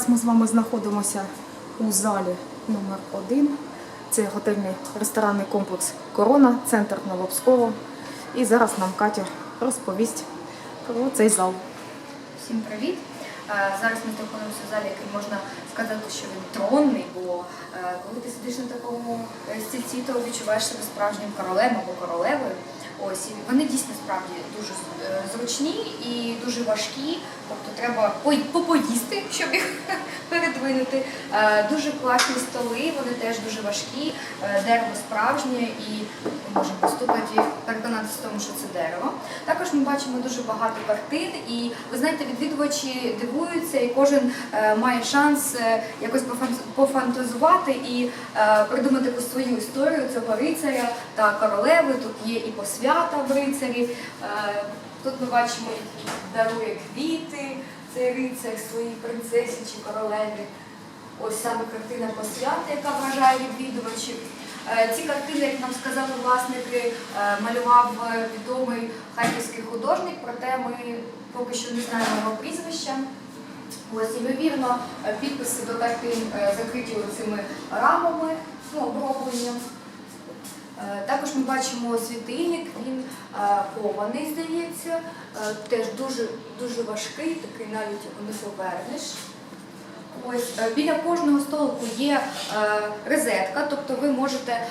Зараз ми з вами знаходимося у залі номер 1 Це готельний ресторанний комплекс Корона, центр Новопсково. І зараз нам Катя розповість про цей зал. Всім привіт! Е, Зараз ми знаходимося в залі, який можна сказати, що він тронний, бо е, коли ти сидиш на такому е, стільці, то відчуваєш себе справжнім королем або королевою. Ось вони дійсно справді дуже зручні і дуже важкі. Тобто треба попоїсти, щоб їх передвинути. Е, Дуже класні столи, вони теж дуже важкі, е, дерево справжнє і ми можемо постукати переконатися в тому, що це дерево. Також ми бачимо дуже багато картин, і ви знаєте, відвідувачі дивуються, і кожен е, має шанс якось пофан- пофантазувати і придумати свою історію цього рицаря та королеви. Тут є і посвята в рицарі. Тут ми бачимо, який дарує квіти, цей рицар своїй принцесі чи королеві. Ось саме картина посвяти, яка вражає відвідувачів. Е, Ці картини, як нам сказали власники, е, малював відомий харківський художник, проте ми поки що не знаємо його прізвища. Ось, ймовірно, підписи до картин е, закриті цими рамами, ну, обробленням. Також ми бачимо світильник, кований, здається, теж дуже, дуже важкий, такий навіть не повернеш. Ось е, біля кожного столику є е, розетка, тобто ви можете е,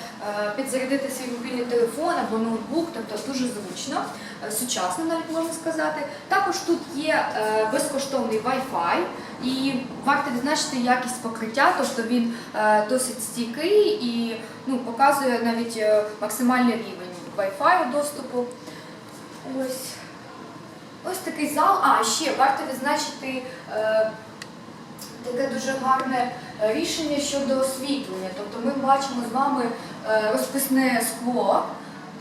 підзарядити свій мобільний телефон або ноутбук, тобто дуже зручно, сучасно навіть можна сказати. Також тут є безкоштовний Wi-Fi і варто відзначити якість покриття, тобто він досить стійкий і ну, показує навіть максимальний рівень Wi-Fi доступу. Ось. Ось такий зал. А, ще варто відзначити. Е, таке дуже гарне е, рішення щодо освітлення. Тобто ми бачимо з вами е, розписне скло.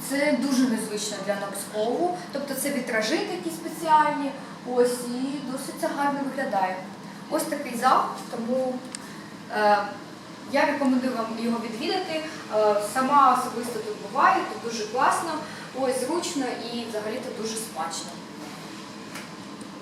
Це дуже незвично для Новскову. Тобто це вітражі такі спеціальні. Ось і досить це гарно виглядає. Ось такий зал, тому е, я рекомендую вам його відвідати. Е, сама особисто тут буваю, тут дуже класно, ось зручно і взагалі тут дуже смачно.